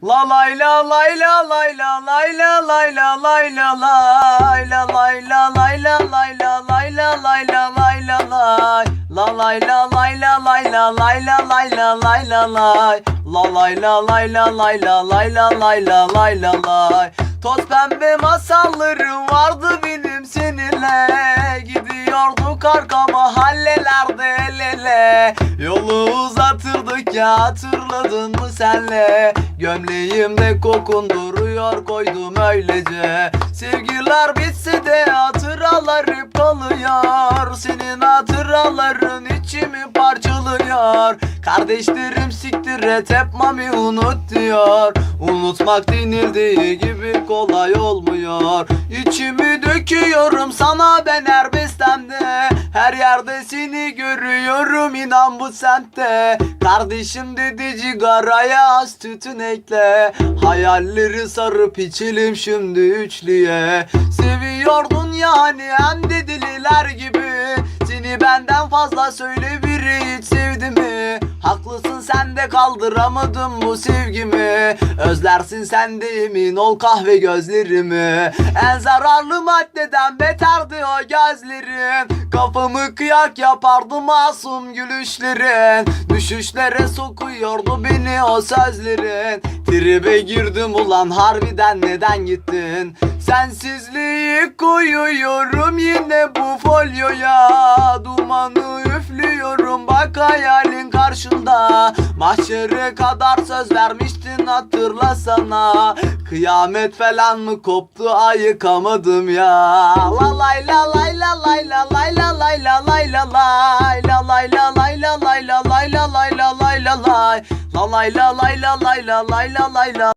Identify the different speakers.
Speaker 1: La lay la lay la lay la lay la lay la lay la lay la lay la lay la lay la lay la lay la lay la lay La lay la lay la lay la lay la lay la lay la lay La lay la lay la lay la lay la lay la lay la lay Toz pembe masallarım vardı benim seninle Gidiyorduk arka mahallelerde el ele Yolu ya hatırladın mı senle? Gömleğimde kokun duruyor koydum öylece. Sevgiler bitse de hatıralar hep kalıyor. Senin hatıraların içimi parçalıyor. Kardeşlerim siktir et hep mami unut diyor. Unutmak denildiği gibi kolay olmuyor. İçimi döküyorum sana ben her bestemde Her yerde seni görüyorum inan bu semtte. Kardeşim dedi cigaraya az tütün ekle. Hayalleri sarıp içelim şimdi üçlüye. Seviyordun yani hem de deliler gibi. Seni benden fazla söyle biri hiç sevdi mi? Haklısın sen de kaldıramadım bu sevgimi. Özlersin sen de emin ol kahve gözlerimi. En zararlı maddeden beterdi o gözlerin Kafamı kıyak yapardı masum gülüşlerin. Düşüşlere sokuyordu beni o sözlerin. Tribe girdim ulan harbiden neden gittin? Sensizliği koyuyorum yine bu folyoya. Dumanı üflüyorum bak hayalin karşında Mahşere kadar söz vermiştin hatırlasana Kıyamet falan mı koptu ayıkamadım ya La lay la lay la lay la lay la lay la lay la lay La lay la lay la lay la lay la lay la lay la lay La lay la lay la lay la lay la lay la